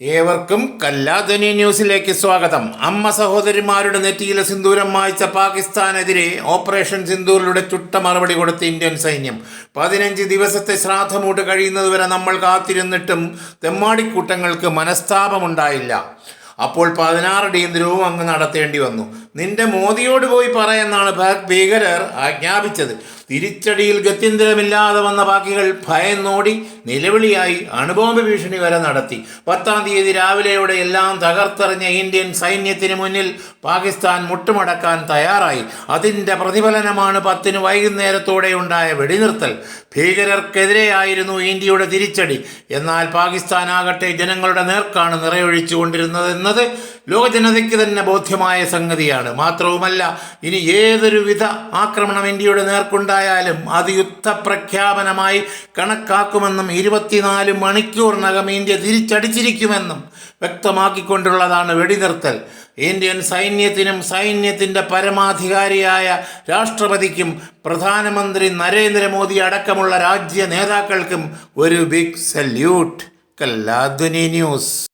ഏവർക്കും കല്ലാധനി ന്യൂസിലേക്ക് സ്വാഗതം. അമ്മ സഹോദരിമാരുടെ നെറ്റിയിലെ സിന്ദൂരം മായ്ച്ച പാകിസ്ഥാനെതിരെ ഓപ്പറേഷൻ സിന്ദൂറിലൂടെ ചുട്ട മറുപടി കൊടുത്ത ഇന്ത്യൻ സൈന്യം. പതിനഞ്ച് ദിവസത്തെ ശ്രാദ്ധമൂട്ട് കഴിയുന്നതുവരെ നമ്മൾ കാത്തിരുന്നിട്ടും തെമ്മാടിക്കൂട്ടങ്ങൾക്ക് മനസ്താപമുണ്ടായില്ല. അപ്പോൾ പതിനാറ് ഡീന്ദ്രവും അങ്ങ് നടത്തേണ്ടി വന്നു. നിന്റെ മോദിയോട് പോയി പറയെന്നാണ് ഭീകരർ ആജ്ഞാപിച്ചത്. തിരിച്ചടിയിൽ ഗത്യന്തരമില്ലാതെ വന്ന ബാക്കികൾ ഭയന്നോടി നിലവിളിയായി അണുബോംബ് ഭീഷണി വരെ നടത്തി. പത്താം തീയതി രാവിലെയോടെ എല്ലാം തകർത്തെറിഞ്ഞ ഇന്ത്യൻ സൈന്യത്തിന് മുന്നിൽ പാകിസ്ഥാൻ മുട്ടുമടക്കാൻ തയ്യാറായി. അതിന്റെ പ്രതിഫലനമാണ് പത്തിന് വൈകുന്നേരത്തോടെ ഉണ്ടായ വെടിനിർത്തൽ. ഭീകരർക്കെതിരെയായിരുന്നു ഇന്ത്യയുടെ തിരിച്ചടി. എന്നാൽ പാകിസ്ഥാൻ ആകട്ടെ ജനങ്ങളുടെ നേർക്കാണ് നിറയൊഴിച്ചുകൊണ്ടിരുന്നതെന്നത് ലോകജനതയ്ക്ക് തന്നെ ബോധ്യമായ സംഗതിയാണ്. മാത്രവുമല്ല ഇനി ഏതൊരു വിധ ആക്രമണം ഇന്ത്യയുടെ നേർക്കുണ്ടായാലും അത് യുദ്ധപ്രഖ്യാപനമായി കണക്കാക്കുമെന്നും ഇരുപത്തിനാല് മണിക്കൂറിനകം ഇന്ത്യ തിരിച്ചടിച്ചിരിക്കുമെന്നും വ്യക്തമാക്കിക്കൊണ്ടുള്ളതാണ് വെടിനിർത്തൽ. ഇന്ത്യൻ സൈന്യത്തിനും സൈന്യത്തിന്റെ പരമാധികാരിയായ രാഷ്ട്രപതിക്കും പ്രധാനമന്ത്രി നരേന്ദ്രമോദി അടക്കമുള്ള രാജ്യ നേതാക്കൾക്കും ഒരു ബിഗ് സല്യൂട്ട്. കല്ലാധ്വനി ന്യൂസ്.